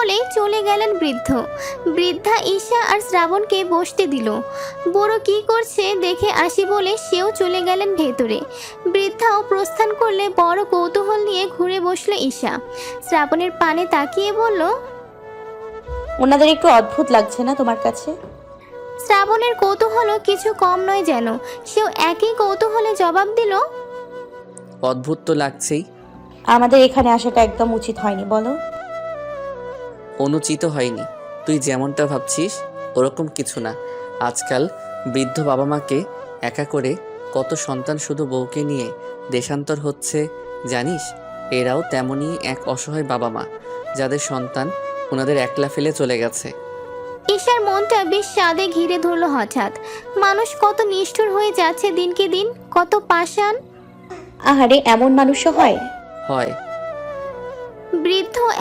বলেই চলে গেলেন বৃদ্ধ। বৃদ্ধা ঈশা আর শ্রাবণকে বসতে দিল। বড় কি করছে দেখে আসি বলে সেও চলে গেলেন ভেতরে। বৃদ্ধাও প্রস্থান করলে বড় কৌতূহল নিয়ে ঘুরে বসল ঈশা। শ্রাবণের পানে তাকিয়ে বলল ওনাদের একটু অদ্ভুত লাগছে না তোমার কাছে? শ্রাবণের কৌতূহলও কিছু কম নয় যেন। সেও একই কৌতূহলে জবাব দিল অদ্ভুত তো লাগছেই। আমাদের এখানে আসাটা একদম উচিত হয়নি বলো। অনুচিত হয়নি। তুই যেমনটা ভাবছিস ওরকম কিছু না। আজকাল বৃদ্ধ বাবা মাকে একা করে কত সন্তান শুধু বউকে নিয়ে দেশান্তর হচ্ছে জানিস? এরাও তেমনই এক অসহায় বাবা মা যাদের সন্তান ওনাদের একলা ফেলে চলে গেছে। ঈশার মনটা বেশ স্বাদে ঘিরে ধরলো হঠাৎ। মানুষ কত নিষ্ঠুর হয়ে যাচ্ছে দিনকে দিন কত পাষাণ। আহারে এমন মানুষও হয়? হয়।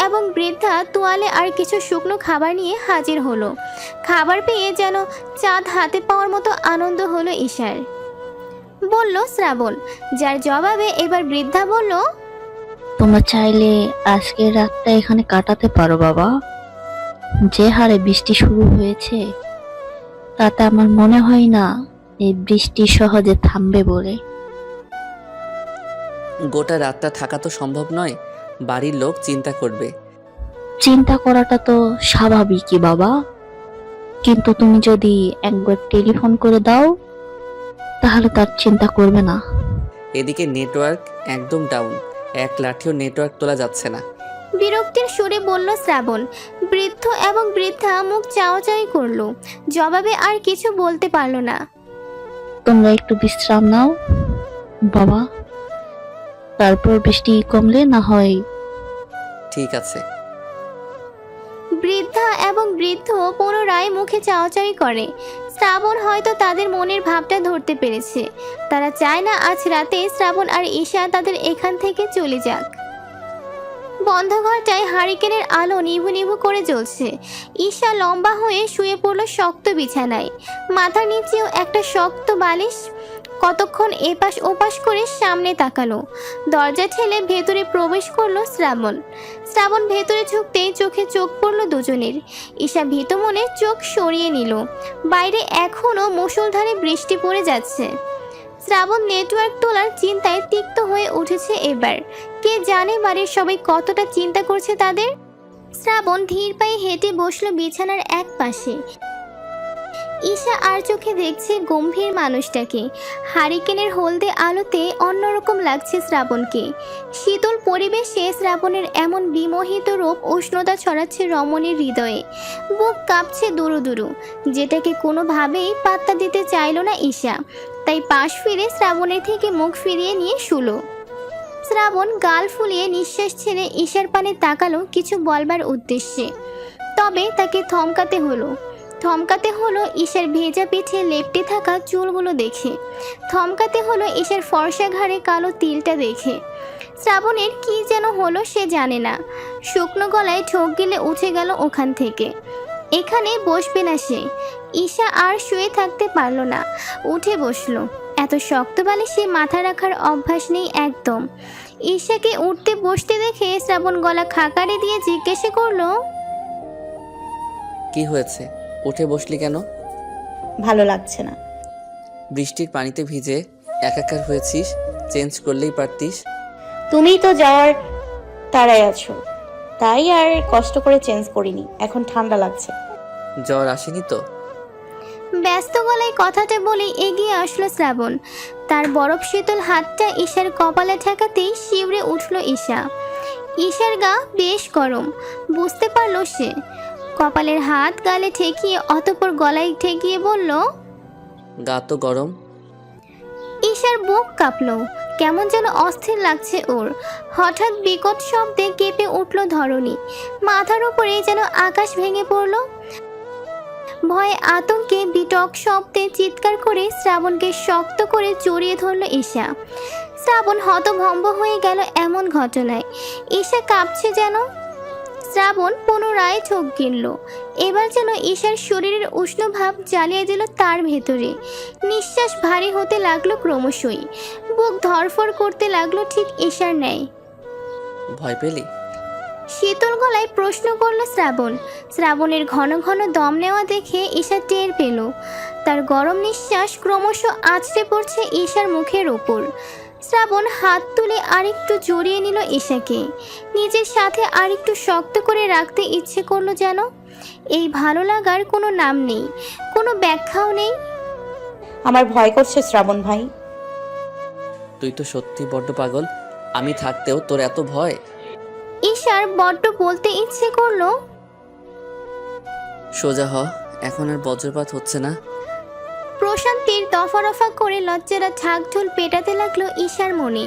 এবং বৃদ্ধা তোয়ালে আর কিছু শুকনো খাবার নিয়ে হাজির হলো। খাবার পেয়ে যেন চাঁদ হাতে পাওয়ার মতো আনন্দ হলো ঈশার। বলল শ্রাবণ যার জবাবে এবার বৃদ্ধা বলল তোমরা চাইলে আজকের রাতটা এখানে কাটাতে পারো বাবা। যে হারে বৃষ্টি শুরু হয়েছে তাতে আমার মনে হয় না এই বৃষ্টি সহজে থামবে বলে। গোটা রাতটা থাকা তো সম্ভব নয়। বাড়ির লোক চিন্তা করবে। চিন্তা করাটা তো স্বাভাবিকই বাবা। কিন্তু তুমি যদি একবার টেলিফোন করে দাও তাহলে তার চিন্তা করবে না। এদিকে নেটওয়ার্ক একদম ডাউন। এক লাঠিও নেটওয়ার্ক তোলা যাচ্ছে না। বিরক্তির সুরে বলল শ্রাবণ। বৃদ্ধ এবং বৃদ্ধা মুখ চাওয়াচাই করল। জবাবে আর কিছু বলতে পারল না। তোমরা একটু বিশ্রাম নাও। বাবা তারপর বৃষ্টি কমলে না হয়। ঠিক আছে। বৃদ্ধা এবং বৃদ্ধ পুনরায় মুখে চাওয়াচাই করে। শ্রাবণ হয়তো তাদের মনের ভাবটা ধরতে পেরেছে। তারা চায় না আজ রাতে শ্রাবণ আর ঈশা তাদের এখান থেকে চলে যাক। বন্ধ ঘরটায় হারিকেনের আলো নিভু নিভু করে জ্বলছে। ঈশা লম্বা হয়ে শুয়ে পড়ল শক্ত বিছানায়। মাথার নিচেও একটা শক্ত বালিশ কতক্ষণ এপাশ ওপাশ করে সামনে তাকালো। দরজা ঠেলে ভেতরে প্রবেশ করল শ্রাবণ। শ্রাবণ ভেতরে ঝুঁকতেই চোখে চোখ পড়ল দুজনের। ঈশা ভীত মনে চোখ সরিয়ে নিল। বাইরে এখনও মুষলধারে বৃষ্টি পড়ে যাচ্ছে। শ্রাবণ নেটওয়ার্ক তোলার চিন্তায় তিক্ত হয়ে উঠেছে এবার। কে জানে বাড়ির সবাই কতটা চিন্তা করছে তাদের? শ্রাবণ ধীর পায়ে হেঁটে বসল বিছানার এক পাশে ঈশা আর চোখে দেখছে গম্ভীর মানুষটাকে। হারিকেনের হলদে আলোতে অন্যরকম লাগছে শ্রাবণকে। শীতল পরিবেশে শ্রাবণের এমন বিমোহিত রূপ উষ্ণতা ছড়াচ্ছে রমণীর হৃদয়ে। বুক কাঁপছে দুরু দুরু। যেটাকে কোনোভাবেই পাত্তা দিতে চাইল না ঈশা। তাই পাশ ফিরে শ্রাবণের থেকে মুখ ফিরিয়ে নিয়ে শুলো। শ্রাবণ গাল ফুলিয়ে নিঃশ্বাস ছেড়ে ঈশার পানে তাকালো কিছু বলবার উদ্দেশ্যে। তবে তাকে থমকাতে হলো। থমকাতে হলো ঈশার ভেজা পিঠে লেপটে থাকা চুলগুলো দেখে। থমকাতে হলো ঈশার ফর্সা ঘাড়ে কালো তিলটা দেখে। শ্রাবণের কি যেন হলো সে জানে না। শুকনো গলায় ঠোক গেলে উঠে গেল ওখান থেকে। এখানে বসবে না সে। ঈশা আর শুয়ে থাকতে পারল না। উঠে বসল। এত শক্ত বালে সে মাথা রাখার অভ্যাস নেই একদম। ঈশাকে উঠতে বসতে দেখে শ্রাবণ গলা খাকারে দিয়ে জিজ্ঞেস করল, কি হয়েছে? উঠে বসলি কেন? ভালো লাগছে না। বৃষ্টির পানিতে ভিজে একাকার হয়েছিস চেঞ্জ করলেই পারতিস। তুমিই তো যাওয়ার তারাই আছো। তাই আর কষ্ট করে চেঞ্জ করিনি এখন ঠান্ডা লাগছে। জ্বর আসেনি তো? ব্যস্ত গলায় কথাটা বলে এগিয়ে আসলো শ্রাবণ। তার বরফ শীতল হাতটা ঈশার কপালে ঠেকাতেই শিউরে উঠল ঈশা। ঈশার গা বেশ গরম বুঝতে পারল সে। কপালের হাত গালে ঠেকিয়ে অতপর গলায় ঠেকিয়ে বলল গা তো গরম। ঈশার বুক কাঁপলো। কেমন যেন অস্থির লাগছে ওর। হঠাৎ বিকট শব্দে কেঁপে উঠল ধরণী। মাথার উপরে যেন আকাশ ভেঙে পড়ল। ভয়ে আতঙ্কে বিটক শব্দে চিৎকার করে শ্রাবণকে শক্ত করে জড়িয়ে ধরল ঈশা। শ্রাবণ হতভম্ব হয়ে গেল এমন ঘটনায়। ঈশা কাঁপছে যেন। শ্রাবণ পুনরায় চোখ গিলল। এবার যেন ঈশার শরীরের উষ্ণ ভাব জ্বালিয়ে দিল তার ভেতরে। নিঃশ্বাস ভারী হতে লাগল ক্রমশই। বুক ধরফর করতে লাগল ঠিক ঈশার ন্যায়। ভয় পেলি? শীতল গলায় প্রশ্ন করল শ্রাবণ। শ্রাবণের ঘন ঘন দম নেওয়া দেখে ঈশা টের পেল। তার গরম নিঃশ্বাস ক্রমশ আছড়ে পড়ছে ঈশার মুখের ওপর। শ্রাবণ হাত তুলে আরেকটু জড়িয়ে নিল ঈশাকে। নিজের সাথে আরেকটু শক্ত করে রাখতে ইচ্ছে করল যেন। এই ভালো লাগার কোনো নাম নেই কোনো ব্যাখ্যাও নেই। আমার ভয় করছে শ্রাবণ ভাই। তুই তো সত্যি বড্ড পাগল আমি থাকতেও তোর এত ভয়। ঈশার বড্ড বলতে ইচ্ছে করল। সোজা হ এখন আর বজ্রপাত হচ্ছে না। প্রশান্তির দফা রফা করে লজ্জারা ঢাকঢোল পেটাতে লাগল ঈশার মনে।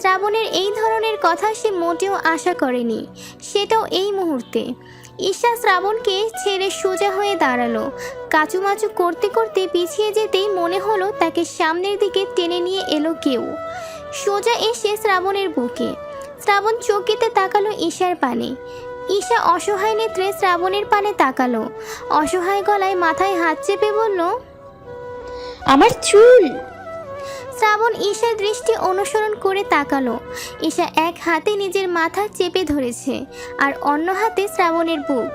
শ্রাবণের এই ধরনের কথা সে মোটেও আশা করেনি। সেটাও এই মুহূর্তে। ঈশা শ্রাবণকে ছেড়ে সোজা হয়ে দাঁড়াল। কাচুমাচু করতে করতে পিছিয়ে যেতেই মনে হলো তাকে সামনের দিকে টেনে নিয়ে এলো কেউ। সোজা এসে শ্রাবণের বুকে। শ্রাবণ চকিতে তাকালো ঈশার পানে। ঈশা অসহায় নেত্রে শ্রাবণের পানে তাকালো। অসহায় গলায় মাথায় হাত চেপে বলল আমার চুল। শ্রাবণ ঈশার দৃষ্টি অনুসরণ করে তাকালো। ঈশা এক হাতে নিজের মাথা চেপে ধরেছে আর অন্য হাতে শ্রাবণের বুক।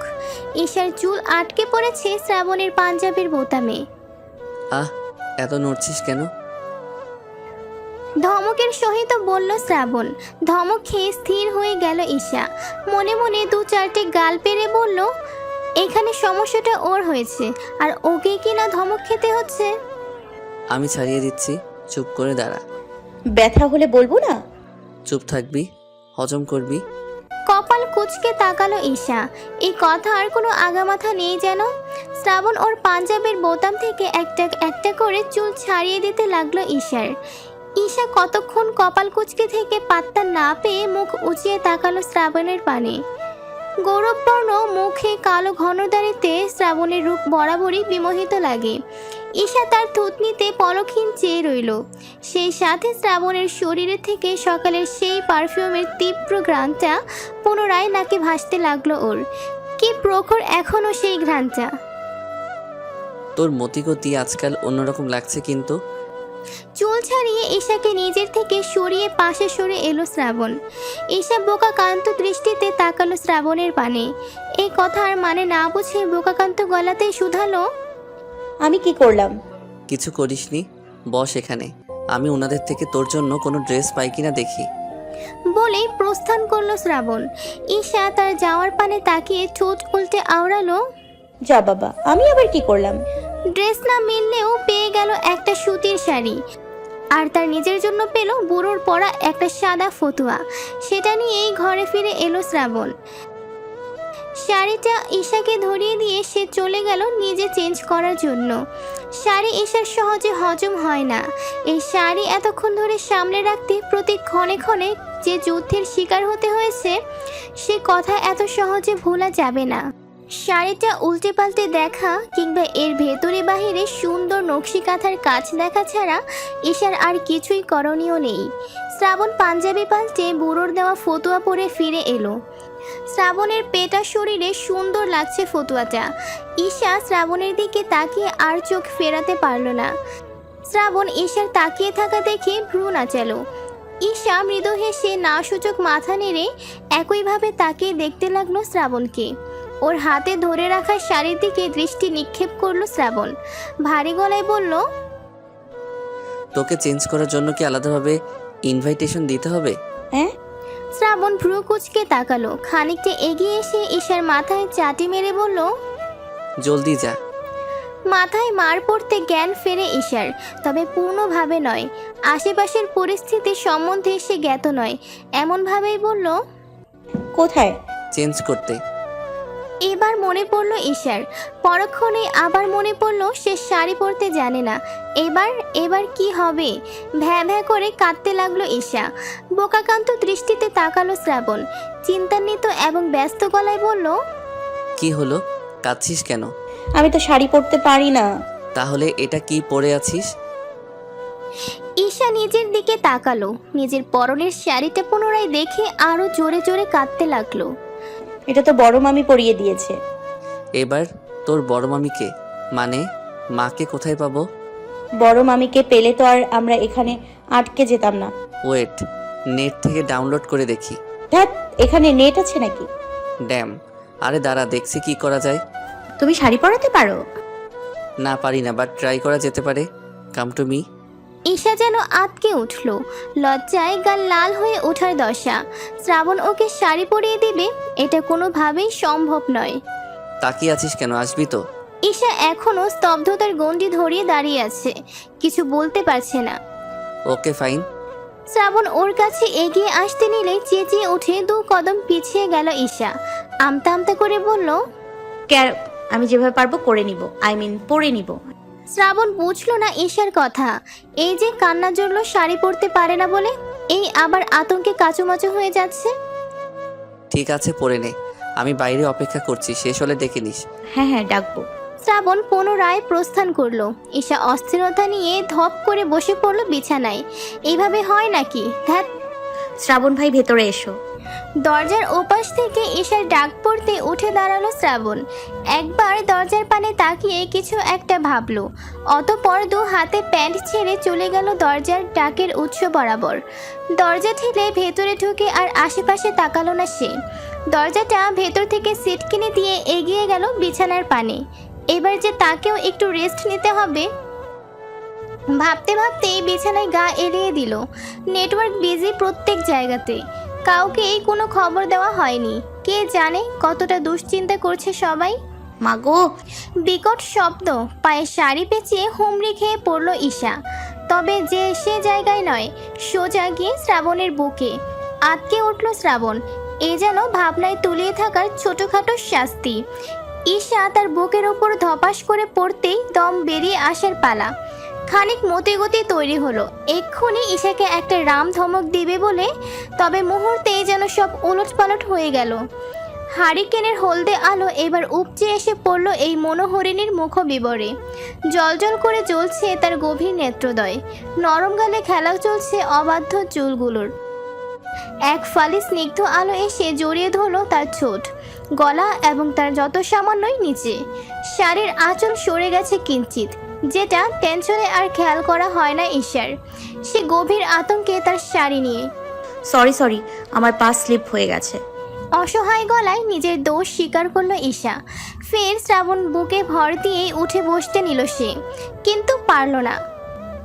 ঈশার চুল আটকে পড়েছে শ্রাবণের পাঞ্জাবের বোতামে। আহ এত নড়ছিস কেন? ধমকের সহিত বলল শ্রাবণ। ধমক খেয়ে স্থির হয়ে গেল ঈশা। মনে মনে দু চারটে গাল পেরে বলল এখানে সমস্যাটা ওর হয়েছে। আর ওকে কি না ধমক খেতে হচ্ছে? আমি ছাড়িয়ে দিচ্ছি। চুপ করে দাঁড়া। ব্যথা হলে বলব না? চুপ থাকবি হজম করবি। কপাল কুচকে তাকালো ঈশা। এই কথার কোনো আগামাথা নেই যেন। শ্রাবণ ওর পাঞ্জাবের বোতাম থেকে একটা একটা করে চুল ছাড়িয়ে দিতে লাগল ঈশার। ঈশা কতক্ষণ কপাল কুচকে থেকে পাত্তা না পেয়ে মুখ উঁচিয়ে তাকালো শ্রাবণের পানে। গৌরববর্ণ মুখে কালো ঘনদারিতে শ্রাবণের রূপ বরাবরই বিমোহিত লাগে। ঈশা তার থুতনিতে পলক্ষীন চেয়ে রইল। সেই সাথে শ্রাবণের শরীরে থেকে সকালের সেই পারফিউমের তীব্র ঘ্রাণটা পুনরায় নাকে ভাসতে লাগল ওর। কি প্রখর এখনও সেই ঘ্রাণটা। তোর মতিগতি আজকাল অন্যরকম লাগছে কিন্তু। চুল ছাড়িয়ে ঈশাকে নিজের থেকে সরিয়ে পাশে সরে এলো শ্রাবণ। ঈশা বোকাকান্ত দৃষ্টিতে তাকালো শ্রাবণের পানে। এই কথার মানে না বুঝে বোকাকান্ত গলাতে শুধালো। আমি কি করলাম? কিছু করিসনি? বস এখানে। আমি ওনাদের থেকে তোর জন্য কোনো ড্রেস পাই কিনা দেখি। বলেই প্রস্থান করল শ্রাবণ। ঈশা তার যাওয়ার পানে তাকিয়ে ঠোঁট উল্টে আওড়ালো যা বাবা আমি আবার কি করলাম? ড্রেস না মিললেও পেয়ে গেল একটা সুতির শাড়ি। আর তার নিজের জন্য পেল বুড়োর পরা একটা সাদা ফতুয়া। সেটা নিয়েই ঘরে ফিরে এলো শ্রাবণ। শাড়িটা ঈশাকে ধরিয়ে দিয়ে সে চলে গেল নিজে চেঞ্জ করার জন্য। শাড়ি ঈশার সহজে হজম হয় না। এই শাড়ি এতক্ষণ ধরে সামলে রাখতে প্রতি ক্ষণে ক্ষণে যে যুদ্ধের শিকার হতে হয়েছে, সে কথা এত সহজে ভোলা যাবে না। শাড়িটা উল্টে পাল্টে দেখা কিংবা এর ভেতরে বাহিরে সুন্দর নকশি কাঁথার কাজ দেখা ছাড়া ঈশার আর কিছুই করণীয় নেই। শ্রাবণ পাঞ্জাবি পাল্টে বুড়োর দেওয়া ফতুয়া পরে ফিরে এলো। শ্রাবণের পেটা শরীরে সুন্দর লাগছে ফতুয়াটা। ঈশা শ্রাবণের দিকে তাকিয়ে আর চোখ ফেরাতে পারল না। শ্রাবণ ঈশার তাকিয়ে থাকা দেখে ভ্রু নাচালো। ঈশা মৃদু হেসে না সূচক মাথা নেড়ে একইভাবে তাকিয়ে দেখতে লাগল শ্রাবণকে। ওর হাতে ধরে রাখা শাড়ির দিকে দৃষ্টি নিক্ষেপ করল শ্রাবণ। ভারী গলায় বলল তোকে চেঞ্জ করার জন্য কি আলাদাভাবে ইনভাইটেশন দিতে হবে? হ্যাঁ শ্রাবণ ভ্রু কুচকে তাকালো। খানিকটা এগিয়ে এসে ঈশার মাথায় চাটি মেরে বলল জলদি যা। মাথায় মার পড়তে জ্ঞান ফেরে ঈশার তবে পূর্ণভাবে নয়। আশেপাশের পরিস্থিতি সম্বন্ধে সে জ্ঞাত নয়। এমনভাবেই বলল কোথায়? চেঞ্জ করতে। এবার মনে পড়ল ঈশার। পরক্ষণে আবার মনে পড়ল সে শাড়ি পরতে জানে না। এবার এবার কি হবে? ভ্যা ভ্যা করে কাঁদতে লাগল ঈশা। বোকাকান্ত দৃষ্টিতে তাকালো শ্রাবণ। চিন্তান্বিত এবং ব্যস্ত গলায় বলল কি হলো? কাঁদছিস কেন? আমি তো শাড়ি পরতে পারি না। তাহলে এটা কি পরে আছিস? ঈশা নিজের দিকে তাকালো। নিজের পরনের শাড়িটা পুনরায় দেখে আরও জোরে জোরে কাঁদতে লাগল। এটা তো বড় মামি পরিয়ে দিয়েছে। এবার তোর বড় মামিকে মানে মাকে কোথায় পাবো? বড় মামিকে পেলে তো আর আমরা এখানে আটকে যেতাম না। ওয়েট নেট থেকে ডাউনলোড করে দেখি। ধ্যাত এখানে নেট আছে নাকি? ড্যাম আরে দাঁড়া দেখছি কি করা যায়। তুমি শাড়ি পরাতে পারো? না পারি না বাট ট্রাই করা যেতে পারে। কাম টু মি ঈশা যেন আতকে উঠল। লজ্জায় গাল লাল হয়ে ওঠার দশা। শ্রাবণ ওকে শাড়ি পরিয়ে দিবে এটা কোনোভাবেই সম্ভব নয়। তাকিয়ে আছিস কেন? আসবি তো। ঈশা এখনও স্তব্ধতার গণ্ডি ধরিয়ে দাঁড়িয়ে আছে। কিছু বলতে পারছে না। Okay fine. শ্রাবণ ওর কাছে এগিয়ে আসতে নিলে চেঁচিয়ে উঠে দু কদম পিছিয়ে গেল ঈশা। আমতা আমতা করে বলল ক্যার আমি যেভাবে পারব করে নিব। আই মিন পরে নিব। শ্রাবণ বুঝলো না ঈশার কথা। এই যে কান্না জড়লো শাড়ি পরতে পারে না বলে এই আবার আতঙ্কে কাচুমাচু হয়ে যাচ্ছে। ঠিক আছে পরে নে। আমি বাইরে অপেক্ষা করছি শেষ হলে দেখে নিস। হ্যাঁ হ্যাঁ ডাকবো। শ্রাবণ পুনরায় প্রস্থান করল। ঈশা অস্থিরতা নিয়ে ধপ করে বসে পড়ল বিছানায়। এইভাবে হয় নাকি? ধ্যাত শ্রাবণ ভাই ভেতরে এসো। দরজার ওপাশ থেকে ঈশার ডাক পড়তে উঠে দাঁড়াল শ্রাবণ। একবার দরজার পানে তাকিয়ে কিছু একটা ভাবলো। অতপর দু হাতে প্যান্ট ছেড়ে চলে গেল দরজার ডাকের উৎস বরাবর। দরজা ঠেলে ভেতরে ঢুকে আর আশেপাশে তাকালো না সে। দরজাটা ভেতর থেকে সিট কিনে দিয়ে এগিয়ে গেল বিছানার পানে। এবার যে তাকেও একটু রেস্ট নিতে হবে। ভাবতে ভাবতেই বিছানায় গা এড়িয়ে দিল। নেটওয়ার্ক বিজি প্রত্যেক জায়গাতে। কাউকেই কোনো খবর দেওয়া হয়নি। কে জানে কতটা দুশ্চিন্তা করছে সবাই। মাগো। বিকট শব্দ পায়ে শাড়ি পেঁচিয়ে হুমড়ি খেয়ে পড়ল ঈশা। তবে যে সে জায়গায় নয় সোজা গিয়ে শ্রাবণের বুকে। আটকে উঠল শ্রাবণ। এ যেন ভাবনায় তুলিয়ে থাকার ছোটোখাটো শাস্তি। ঈশা তার বুকের ওপর ধপাস করে পড়তেই দম বেরিয়ে আসার পালা। খানিক মতিগতি তৈরি হলো। এক্ষুনি ঈশাকে একটা রাম ধমক দিবে বলে তবে মুহূর্তেই যেন সব উলট পালট হয়ে গেল। হারিকেনের হলদে আলো এবার উপচে এসে পড়ল এই মনোহরিণীর মুখ বিবরে জলজল করে জ্বলছে তার গভীর নেত্রদয়। নরম গালে খেলা চলছে অবাধ্য চুলগুলোর। এক ফালি স্নিগ্ধ আলো এসে জড়িয়ে ধরল তার ছোট গলা এবং তার যত সামান্যই নিচে। শাড়ির আঁচল সরে গেছে কিঞ্চিত যেটা টেনশনে আর খেয়াল করা হয় না ঈশার। সে গভীর আতঙ্কে তার শাড়ি নিয়ে। সরি সরি আমার পা স্লিপ হয়ে গেছে। অসহায় গলায় নিজের দোষ স্বীকার করল ঈশা। ফের শ্রাবণ বুকে ভর দিয়ে উঠে বসতে নিল সে কিন্তু পারল না।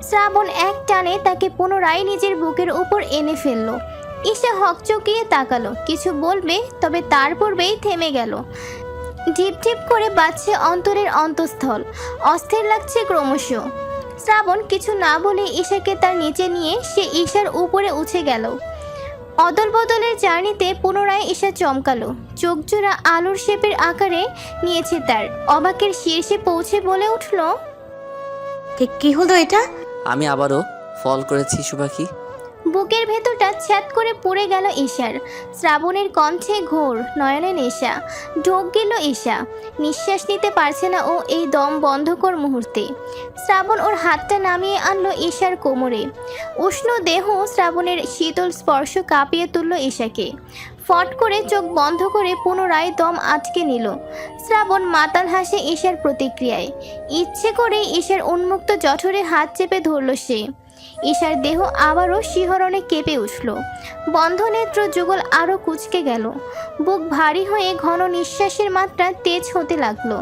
শ্রাবণ এক টানে তাকে পুনরায় নিজের বুকের উপর এনে ফেলল। ঈশা হকচকিয়ে তাকালো। কিছু বলবে তবে তার পূর্বেই থেমে গেল। ঢিপ ঢিপ করে বাজছে অন্তরের অন্তঃস্থল। অস্থির লাগছে ক্রমশ। শ্রাবণ কিছু না বলে ঈশাকে তার নিচে নিয়ে সে ঈশার উপরে উঠে গেল। অদল বদলের জার্নিতে পুনরায় ঈশা চমকালো। চোখজোড়া আলোর শেপের আকারে নিয়েছে তার। অবাকের শীর্ষে পৌঁছে বলে উঠল ঠিক কি হলো এটা? আমি আবারও ফল করেছি সুপাখি বুকের ভেতরটা ছ্যাত করে পড়ে গেল ঈশার। শ্রাবণের কণ্ঠে ঘোর, নয়নে নেশা। ঢোক গেল ঈশা। নিঃশ্বাস নিতে পারছে না ও এই দম বন্ধকর মুহূর্তে। শ্রাবণ ওর হাতটা নামিয়ে আনলো ঈশার কোমরে। উষ্ণ দেহ শ্রাবণের শীতল স্পর্শ কাঁপিয়ে তুলল ঈশাকে। ফট করে চোখ বন্ধ করে পুনরায় দম আটকে নিল। শ্রাবণ মাতাল হাসে ঈশার প্রতিক্রিয়ায়। ইচ্ছে করে ঈশার উন্মুক্ত জঠরে হাত চেপে ধরল সে। ঈশার দেহ আবারও শিহরণে কেঁপে উঠল। বন্ধ নেত্র যুগল আরও কুচকে গেল। বুক ভারী হয়ে ঘন নিঃশ্বাসের মাত্রা তেজ হতে লাগল।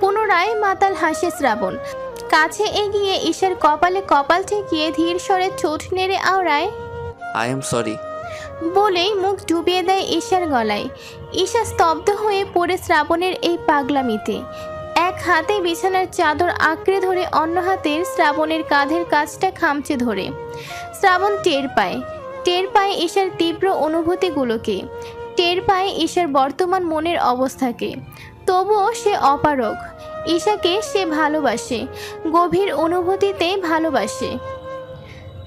পুনরায় মাতাল হাসে শ্রাবণ। কাছে এগিয়ে ঈশার কপালে কপাল ঠেকিয়ে ধীর স্বরে ঠোঁট নেড়ে আওড়ায় আই এম সরি বলেই মুখ ডুবিয়ে দেয় ঈশার গলায়। ঈশা স্তব্ধ হয়ে পড়ে শ্রাবণের এই পাগলামিতে। এক হাতে বিছানার চাদর আঁকড়ে ধরে অন্য হাতের শ্রাবণের কাঁধের কাজটা খামচে ধরে। শ্রাবণ টের পায়। টের পায় ঈশার তীব্র অনুভূতিগুলোকে। টের পায় ঈশার বর্তমান মনের অবস্থাকে। তবুও সে অপারক ঈশাকে সে ভালোবাসে। গভীর অনুভূতিতে ভালোবাসে।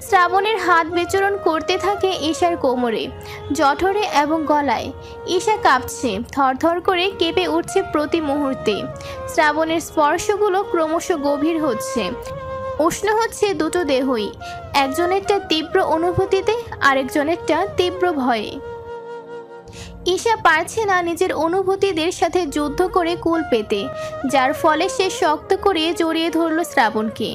শ্রাবণের হাত বিচরণ করতে থাকে ঈশার কোমরে, জঠরে এবং গলায়। ঈশা কাঁপছে, থরথর করে কেঁপে উঠছে প্রতি মুহূর্তে। শ্রাবণের স্পর্শগুলো ক্রমশ গভীর হচ্ছে। উষ্ণ হচ্ছে দুটো দেহই, একজনেরটা তীব্র অনুভূতিতে, আরেকজনেরটা তীব্র ভয়ে। ঈশা পারছে না নিজের অনুভূতিদের সাথে যুদ্ধ করে কুল পেতে, যার ফলে সে শক্ত করে জড়িয়ে ধরল শ্রাবণকে।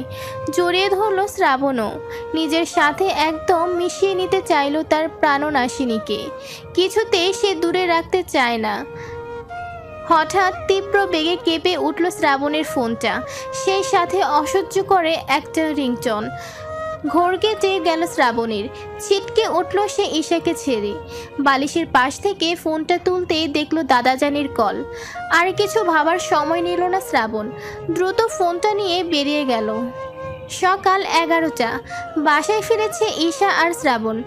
জড়িয়ে ধরল শ্রাবণও নিজের সাথে একদম মিশিয়ে নিতে চাইল তার প্রাণনাশিনীকে। কিছুতেই সে দূরে রাখতে চায় না। হঠাৎ তীব্র বেগে কেঁপে উঠল শ্রাবণের ফোনটা। সেই সাথে অসহ্য করে একটা রিংটন। ঘোরকে চেয়ে গেল শ্রাবণীর। ছিটকে উঠল সে ঈশাকে ছেড়ে। বালিশের পাশ থেকে ফোনটা তুলতেই দেখল দাদাজানির কল। আর কিছু ভাবার সময় নিল না শ্রাবণ। দ্রুত ফোনটা নিয়ে বেরিয়ে গেল। সকাল এগারোটা। বাসায় ফিরেছে ঈশা আর শ্রাবণ।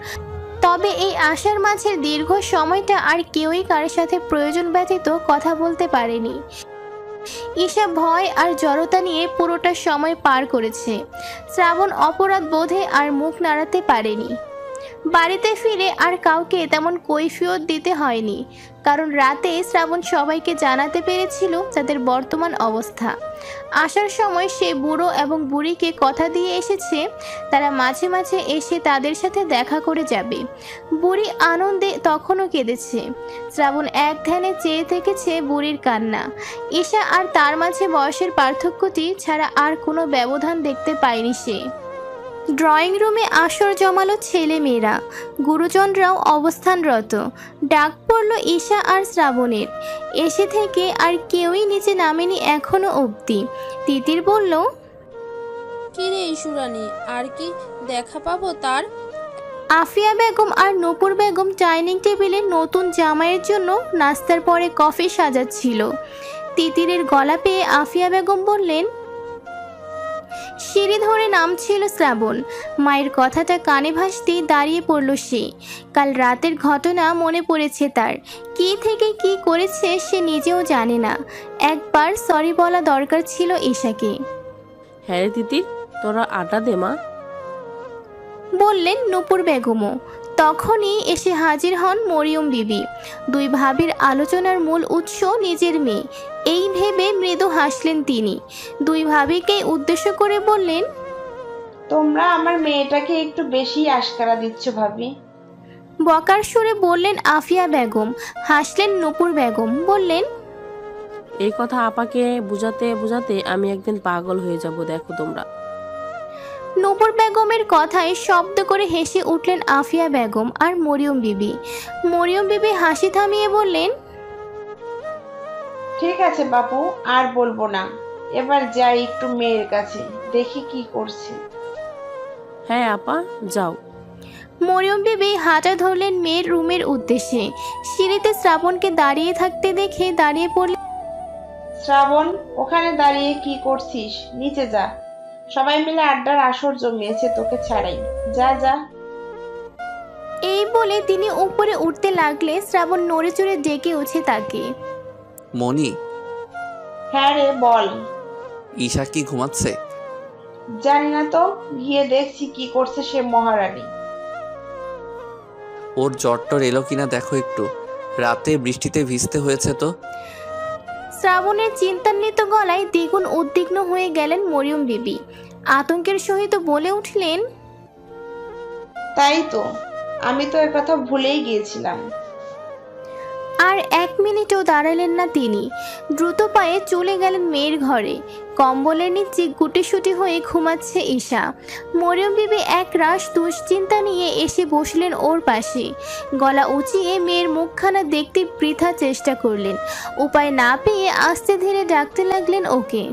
তবে এই আসার মাঝের দীর্ঘ সময়টা আর কেউই কারোর সাথে প্রয়োজন ব্যতীত কথা বলতে পারেনি। ঈশা ভয় আর জড়তা নিয়ে পুরোটা সময় পার করেছে। শ্রাবণ অপরাধ বোধে আর মুখ নাড়াতে পারেনি। বাড়িতে ফিরে আর কাউকে তেমন কৈফিয়ত দিতে হয়নি। কারণ রাতে শ্রাবণ সবাইকে জানাতে পেরেছিল তাদের বর্তমান অবস্থা। আসার সময় সে বুড়ো এবং বুড়িকে কথা দিয়ে এসেছে, তারা মাঝে মাঝে এসে তাদের সাথে দেখা করে যাবে। বুড়ি আনন্দে তখনও কেঁদেছে। শ্রাবণ এক ধ্যানে চেয়ে থেকেছে বুড়ির কান্না। ঈশা আর তার মাঝে বয়সের পার্থক্যটি ছাড়া আর কোনো ব্যবধান দেখতে পায়নি সে। ড্রয়িং রুমে আসর জমালো ছেলে মেয়েরা গুরুজনরাও অবস্থানরত। ডাক পড়ল ঈশা আর শ্রাবণের। এসে থেকে আর কেউই নিচে নামেনি এখনও অবধি। তিতির বলল কি রে ইসুরানি আর কি দেখা পাবো তার? আফিয়া বেগম আর নূপুর বেগম ডাইনিং টেবিলে নতুন জামাইয়ের জন্য নাস্তার পরে কফি সাজাচ্ছিল। তিতিরের গলা পেয়ে আফিয়া বেগম বললেন সিঁড়ি ধরে নামছিল শ্রাবণ। মায়ের কথাটা কানে ভাসতেই দাঁড়িয়ে পড়ল সে। কাল রাতের ঘটনা মনে পড়েছে তার। কি থেকে কি করেছে সে নিজেও জানে না। একবার সরি বলা দরকার ছিল ঈশাকে হ্যাঁ দিদি তোরা আটা দে মা। বললেন নূপুর বেগমও। তখনই এসে হাজির হন মরিয়ম বিবি। দুই ভাবির আলোচনার মূল উৎস নিজের মেয়ে। এই ভেবে মৃদু হাসলেন তিনি। দুই ভাবিকে উদ্দেশ্য করে বললেন তোমরা আমার মেয়েটাকে একটু বেশি আশকারা দিচ্ছ ভাবি। বকার সুরে বললেন আফিয়া বেগম। হাসলেন নূপুর বেগম বললেন এই কথা আপাকে বুঝাতে বুঝাতে আমি একদিন পাগল হয়ে যাব দেখো তোমরা। নূপুর বেগমের কথায় শব্দ করে হেসে উঠলেন আফিয়া বেগম আর মরিয়ম বিবি। মরিয়ম বিবি হাসি থামিয়ে বললেন ঠিক আছে বাপু আর বলব না। এবার যাই একটু মেয়ের কাছে দেখি কি করছে। হ্যাঁ আপা যাও। মরিয়ম বিবি হাঁটা ধরলেন মেয়ের রুমের উদ্দেশ্যে। সিঁড়িতে শ্রাবণকে দাঁড়িয়ে থাকতে দেখে দাঁড়িয়ে পড়লেন শ্রাবণ ওখানে দাঁড়িয়ে কি করছিস? নিচে যা। সবাই মিলে আড্ডার আসর জমিয়েছে তোকে ছাড়াই। যা যা। এই বলে তিনি উপরে উঠতে লাগলে শ্রাবণ নড়ে চড়ে ডেকে ওঠে তাকে। মনি হ্যাঁ রে বল। ঈশা কি ঘুমাচ্ছে? জানি না তো গিয়ে দেখছি কি করছে সে মহারানী। ওর জ্বরটর এলো কিনা দেখো একটু। রাতে বৃষ্টিতে ভিজতে হয়েছে তো? শ্রাবণের চিন্তান্বিত গলায় দ্বিগুণ উদ্বিগ্ন হয়ে গেলেন মরিয়ম বিবি। আতঙ্কের সহিত বলে উঠলেন, তাই তো, আমি তো কথা ভুলেই গিয়েছিলাম। আর এক মিনিটও দাঁড়ালেন না তিনি। দ্রুত পায়ে চলে গেলেন মেয়ের ঘরে। কম্বলের নিচে গুটিসুটি হয়ে ঘুমাচ্ছে ঈশা। মরিয়ম বিবি এক রাশ দুশ্চিন্তা নিয়ে এসে বসলেন ওর পাশে। গলা উঁচিয়ে মেয়ের মুখখানা দেখতে বৃথা চেষ্টা করলেন। উপায় না পেয়ে আস্তে ধীরে ডাকতে লাগলেন ওকে।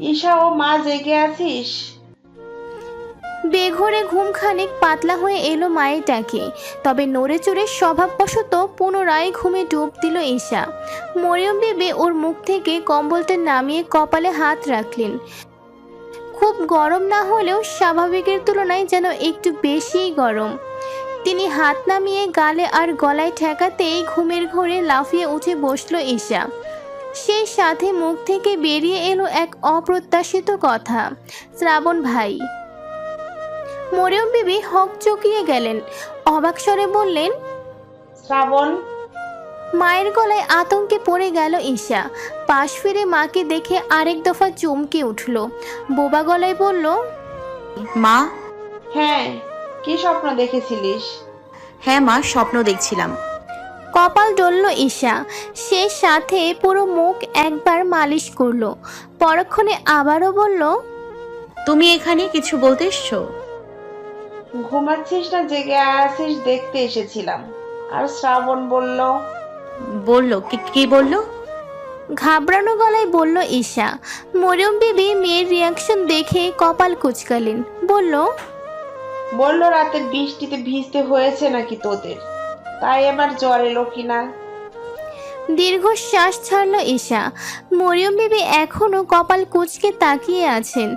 ঈশা, ও মা জেগে আছিস? বেঘরে ঘুম খানিক পাতলা হয়ে এলো মায়ের ডাকে। তবে নড়ে চড়ে স্বভাববশত পুনরায় ঘুমে ডুব দিল ঈশা। মরিয়ম বেবে ওর মুখ থেকে কম্বলটা নামিয়ে কপালে হাত রাখলেন। খুব গরম না হলেও স্বাভাবিকের তুলনায় যেন একটু বেশিই গরম। তিনি হাত নামিয়ে গালে আর গলায় ঠেকাতেই ঘুমের ঘোরে লাফিয়ে উঠে বসল ঈশা। সেই সাথে মুখ থেকে বেরিয়ে এলো এক অপ্রত্যাশিত কথা, শ্রাবণ ভাই মরিয়ম বিবি হক চকিয়ে গেলেন। অবাক স্বরে বললেন শ্রাবণ। মায়ের গলায় আতঙ্কে পড়ে গেল ঈশা। পাশ ফিরে মাকে দেখে আরেক দফা চমকে উঠল। বোবা গলায় বলল মা? হ্যাঁ কি স্বপ্ন দেখেছিলিস? হ্যাঁ মা স্বপ্ন দেখছিলাম। কপাল ডলল ঈশা। সে সাথে পুরো মুখ একবার মালিশ করল। পরক্ষণে আবারও বলল তুমি এখানে কিছু বলতে এসছো? ঘুমাচ্ছিস না জেগে আছিস দেখতে এসেছিলাম। আর শ্রাবণ বলল বলল কি কি বলল? ঘাবড়ানো গলায় বলল ঈশা মরিয়ম বিবি মেয়ের রিয়াকশন দেখে কপাল কুচকালেন। বলল বলল রাতে বৃষ্টিতে ভিজতে হয়েছে নাকি তোদের? তাই এবার জ্বর এলো কিনা? দীর্ঘশ্বাস ছাড়ল ঈশা। মরিয়ম বিবি এখনও কপাল কুচকে তাকিয়ে আছেন।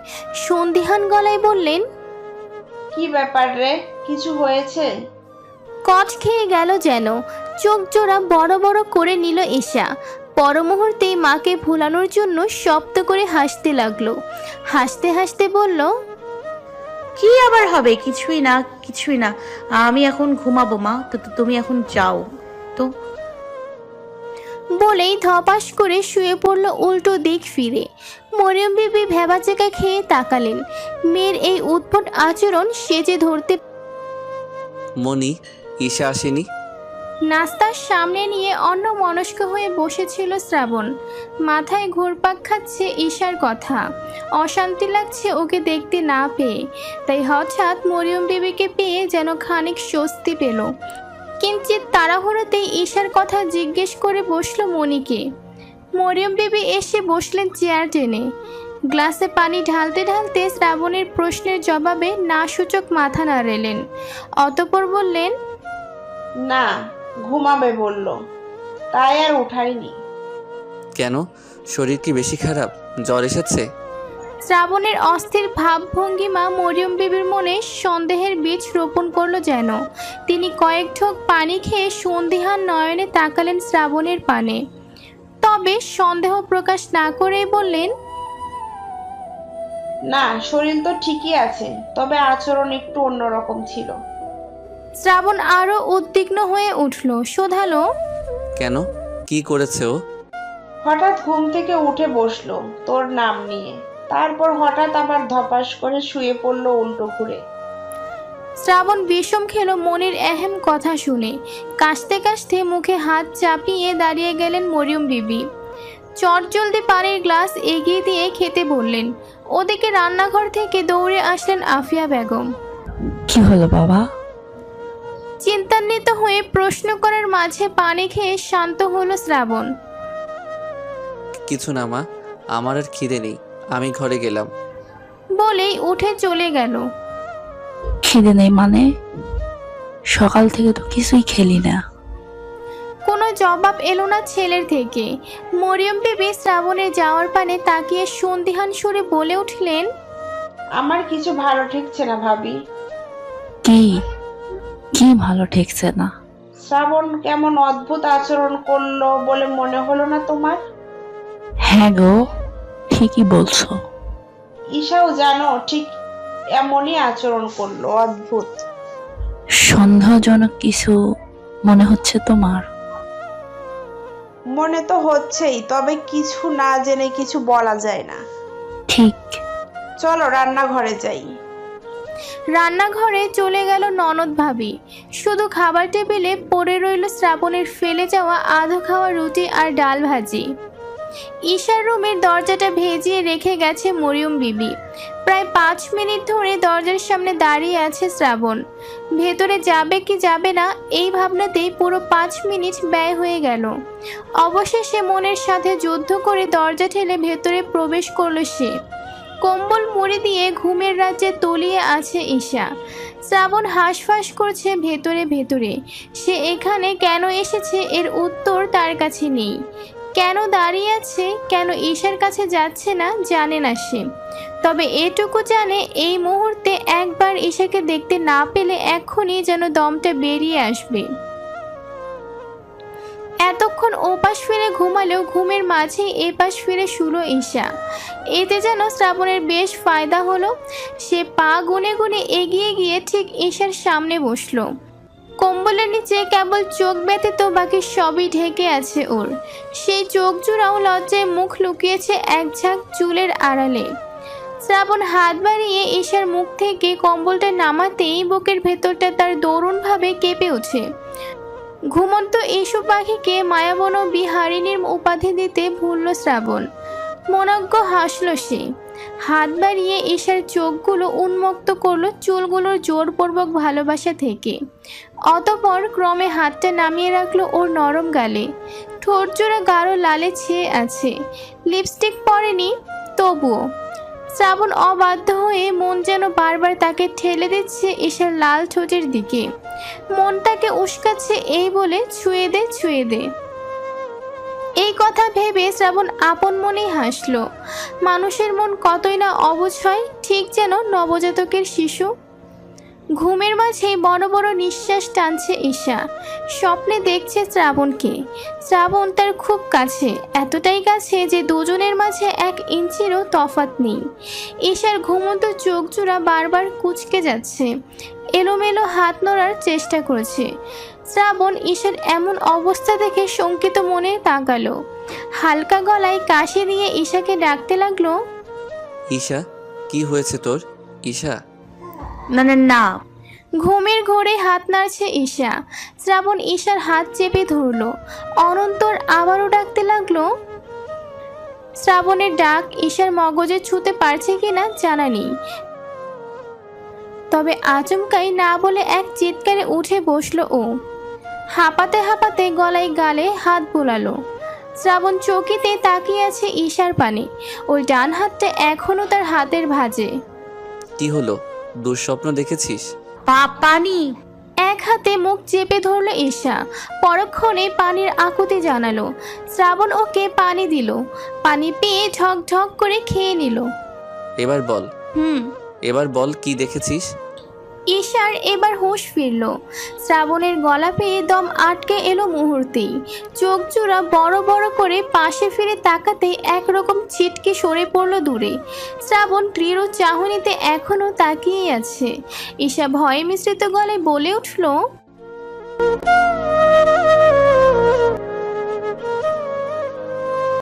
সন্দিহান গলায় বললেন কি ব্যাপার রে? কিছু হয়েছে? কচ খেয়ে গেল যেন। চোখ জোড়া বড় বড় করে নিল ঈশা। পর মুহূর্তেই মাকে ভুলানোর জন্য শব্দ করে হাসতে লাগল। হাসতে হাসতে বলল কি আবার হবে? কিছুই না কিছুই না। আমি এখন ঘুমাবো মা। তো তো তুমি এখন যাও। তো? বলেই ধপাস করে শুয়ে পড়ল উল্টো দিক ফিরে। মরিয়ম বিবি ভেবা ভেবাচেকা খেয়ে তাকালেন। মেয়ের এই উদ্ভট আচরণ সেজে ধরতে মনি ঈশা আসেনি? নাস্তার সামনে নিয়ে অন্য মনস্ক হয়ে বসেছিল শ্রাবণ। মাথায় ঘুরপাক খাচ্ছে ঈশার কথা। অশান্তি লাগছে ওকে দেখতে না পেয়ে। তাই হঠাৎ মরিয়ম বিবিকে পেয়ে যেন খানিক স্বস্তি পেল। কিঞ্চিত তাড়াহুড়োতেই ঈশার কথা জিজ্ঞেস করে বসল মনিকে মরিয়ম বিবি এসে বসলেন চেয়ার টেনে। গ্লাসে পানি ঢালতে ঢালতে শ্রাবণের প্রশ্নের জবাবে না সূচক মাথা নাড়েলেন। অতপর বললেন না ঘুমাবে বলল। তাই আর উঠাইনি। কেন? শরীর কি বেশি খারাপ? জ্বর এসেছে? শ্রাবণের অস্থির ভাবভঙ্গিমা মরিয়ম বিবির মনে সন্দেহের বীজ রোপণ করল যেন। তিনি কয়েক ঢোক পানি খেয়ে সন্দিহান নয়নে তাকালেন শ্রাবণের পানে। তবে সন্দেহ প্রকাশ না করেই বললেন না শরীর তো ঠিকই আছে তবে আচরণ একটু অন্যরকম ছিল। শ্রাবণ আরও উদ্বিগ্ন হয়ে উঠল। শোধালো কেন? কি করেছে ও? হঠাৎ ঘুম থেকে উঠে বসল তোর নাম নিয়ে। তারপর হঠাৎ আবার ধপাস করে শুয়ে পড়ল উল্টো ঘুরে। শ্রাবণ বিষম খেলো মনের এহেম কথা শুনে। কাশতে কাশতে মুখে হাত চাপিয়ে দাঁড়িয়ে গেলেন মরিয়ম বিবি। চটজলদি পানির গ্লাস এগিয়ে দিয়ে খেতে বললেন ওদিকে রান্নাঘর থেকে দৌড়ে আসলেন আফিয়া বেগম। কি হলো বাবা? চিন্তান্বিত হয়ে প্রশ্ন করার মাঝে পানি খেয়ে শান্ত হলো শ্রাবণ। কিছু না মা আমার আর খিদে নেই আমি ঘরে গেলাম। বলেই উঠে চলে গেল। খিদে নেই মানে? সকাল থেকে তো কিছুই খেলি না। কোনো জবাব এলো না ছেলের থেকে। মরিয়ম বিবি শ্রাবণের যাওয়ার পানে তাকিয়ে সন্দিহান সুরে বলে উঠলেন আমার কিছু ভালো ঠেকছে না ভাবি। কি? কি ভালো ঠেকছে না? শ্রাবণ কেমন অদ্ভুত আচরণ করল বলে মনে হলো না তোমার? হ্যাঁ গো ঠিকই বলছো। ঈশাও জানো ঠিক এমনই আচরণ করল অদ্ভুত। সন্দেহজনক কিছু মনে হচ্ছে তোমার? মনে তো হচ্ছেই তবে কিছু না জেনে কিছু বলা যায় না। ঠিক। চলো রান্নাঘরে যাই। রান্নাঘরে চলে গেল ননদ ভাবি। শুধু খাবার টেবিলে পড়ে রইল শ্রাবণের ফেলে যাওয়া আধো খাওয়া রুটি আর ডাল ভাজি। ঈশার রুমের দরজাটা ভেজিয়ে রেখে গেছে মরিয়ম বিবি। প্রায় পাঁচ মিনিট ধরে দরজার সামনে দাঁড়িয়ে আছে শ্রাবণ। ভেতরে যাবে কি যাবে না, এই ভাবনাতেই পুরো পাঁচ মিনিট ব্যয় হয়ে গেল। অবশেষে মনের সাথে যুদ্ধ করে দরজা ঠেলে ভেতরে প্রবেশ করল সে। কম্বল মুড়ি দিয়ে ঘুমের রাজ্যে তলিয়ে আছে ঈশা। শ্রাবণ হাঁসফাঁস করছে ভেতরে ভেতরে। সে এখানে কেন এসেছে এর উত্তর তার কাছে নেই। কেন দাঁড়িয়ে আছে, কেন ঈশার কাছে যাচ্ছে না, জানে না সে। তবে এটুকু জানে, এই মুহূর্তে একবার ঈশাকে দেখতে না পেলে এক্ষুনি যেন দমটা বেরিয়ে আসবে। এতক্ষণ ওপাশ ফিরে ঘুমালেও ঘুমের মাঝে এপাশ ফিরে শুলো ঈশা। এতে যেন শ্রাবণের বেশ ফায়দা হলো, সে পা গুনে গুনে এগিয়ে গিয়ে ঠিক ঈশার সামনে বসল। কম্বলের নিচে কেবল চোখ ব্যতীত বাকি সবই ঢেকে আছে ওর। সেই চোখ জোড়াও লজ্জায় মুখ লুকিয়েছে এক ঝাঁক চুলের আড়ালে। শ্রাবণ হাত বাড়িয়ে ঈশার মুখ থেকে কম্বলটা নামাতেই বুকের ভেতরটা তার দরুণভাবে কেঁপে ওঠে। ঘুমন্ত ইস্যু পাখিকে মায়াবন ও বিহারিণীর উপাধি দিতে ভুলল শ্রাবণ। মনজ্ঞ হাসল সে। হাত বাড়িয়ে ঈশার চোখগুলো উন্মুক্ত করল চুলগুলোর জোরপূর্বক ভালোবাসা থেকে। অতপর ক্রমে হাতটা নামিয়ে রাখল ওর নরম গালে। ঠোঁট জোড়া গাঢ় লালে ছেয়ে আছে। লিপস্টিক পরেনি, তবুও। শ্রাবণ অবাধ্য হয়ে মন যেন বারবার তাকে ঠেলে দিচ্ছে ঈশার লাল ঠোঁটের দিকে। মনটাকে উস্কাচ্ছে এই বলে ছুঁয়ে দে ছুঁয়ে দে। এই কথা ভেবে শ্রাবণ আপন মনেই হাসল। মানুষের মন কতই না অবুঝ হয়, ঠিক যেন নবজাতকের শিশু। ঘুমের মাঝে বড় বড় নিঃশ্বাস টানছে ঈশা। স্বপ্নে দেখছে শ্রাবণকে। শ্রাবণ তার খুব কাছে, এতটাই কাছে যে দুজনের মাঝে এক ইঞ্চিরও তফাত নেই। ঈশার ঘুমন্ত চোখ জোড়া বারবার কুচকে যাচ্ছে। এলোমেলো হাত নড়ার চেষ্টা করেছে। শ্রাবণ ঈশার এমন অবস্থা দেখে শঙ্কিত মনে তাকালো। হালকা গলায় কাশি দিয়ে ঈশাকে ডাকতে লাগল ঈশা কি হয়েছে তোর? ঈশা? না না না। ঘুমের ঘোরে হাত নাড়ছে ঈশা। শ্রাবণ ঈশার হাত চেপে ধরলো। অনন্তর আবারও ডাকতে লাগল শ্রাবণের ডাক ঈশার মগজে ছুতে পারছে কিনা জানা নেই। তবে আচমকাই না বলে এক চিৎকারে উঠে বসল ও। হাঁপাতে হাঁপাতে গলায় গালে হাত বোলালো। শ্রাবণ চকিতে তাকিয়ে আছে ঈশার পানে। ওই ডান হাতটা এখনও তার হাতের ভাঁজে। কি হলো? দুঃস্বপ্ন দেখেছিস? পা পানি! এক হাতে মুখ চেপে ধরলো ঈশা। পরক্ষণে পানির আকুতি জানালো। শ্রাবণ ওকে পানি দিল। পানি পেয়ে ঝক ঝক করে খেয়ে নিল। এবার বল। হুম। এবার বল কি দেখেছিস? ঈশার এবার হুঁশ ফিরল। শ্রাবণের গলা পেয়ে দম আটকে এলো মুহূর্তেই। চোখ জোড়া বড় বড় করে পাশে ফিরে তাকাতে একরকম ছিটকে সরে পড়ল দূরে। শ্রাবণ দৃঢ় চাহনিতে এখনও তাকিয়ে আছে। ঈশা ভয়ে মিশ্রিত গলায় বলে উঠল